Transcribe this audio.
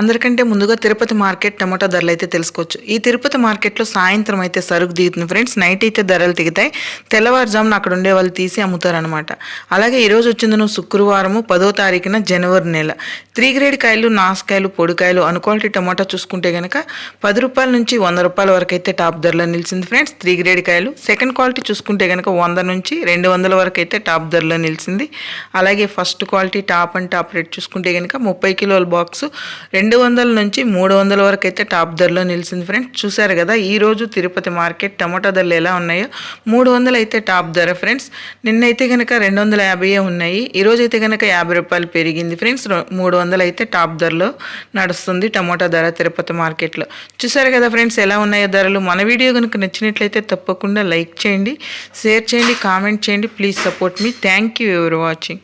అందరికంటే ముందుగా తిరుపతి మార్కెట్ టమాటా ధరలు అయితే తెలుసుకోవచ్చు. ఈ తిరుపతి మార్కెట్లో సాయంత్రం అయితే సరుకు దిగుతుంది ఫ్రెండ్స్. నైట్ అయితే ధరలు దిగుతాయి. తెల్లవారుజామున అక్కడ ఉండే వాళ్ళు తీసి అమ్ముతారనమాట అలాగే ఈరోజు వచ్చింది శుక్రవారము పదో తారీఖున జనవరి నెల. త్రీ గ్రేడ్ కాయలు నాసుకాయలు పొడికాయలు అన్క్వాలిటీ టమాటా చూసుకుంటే కనుక పది రూపాయల నుంచి వంద రూపాయల వరకు అయితే టాప్ ధరలో నిలిచింది ఫ్రెండ్స్. త్రీ గ్రేడ్ కాయలు సెకండ్ క్వాలిటీ చూసుకుంటే కనుక వంద నుంచి రెండు వందల వరకు అయితే టాప్ ధరలో నిలిచింది. అలాగే first quality top and top rate చూసుకుంటే కనుక ముప్పై కిలోల బాక్స్ రెండు వందల నుంచి మూడు వందల వరకు అయితే టాప్ ధరలో నిలిచింది ఫ్రెండ్స్. చూసారు కదా ఈరోజు తిరుపతి మార్కెట్ టమాటా ధరలు ఎలా ఉన్నాయో. మూడు వందలు అయితే టాప్ ధర ఫ్రెండ్స్. నిన్నైతే కనుక రెండు వందల యాభై ఉన్నాయి. ఈరోజు అయితే కనుక యాభై రూపాయలు పెరిగింది ఫ్రెండ్స్. మూడు వందలు అయితే టాప్ ధరలో నడుస్తుంది టమాటా ధర తిరుపతి మార్కెట్లో. చూసారు కదా ఫ్రెండ్స్ ఎలా ఉన్నాయో ధరలు. మన వీడియో కనుక నచ్చినట్లయితే తప్పకుండా లైక్ చేయండి షేర్ చేయండి కామెంట్ చేయండి. Please support me. Thank you ever watching.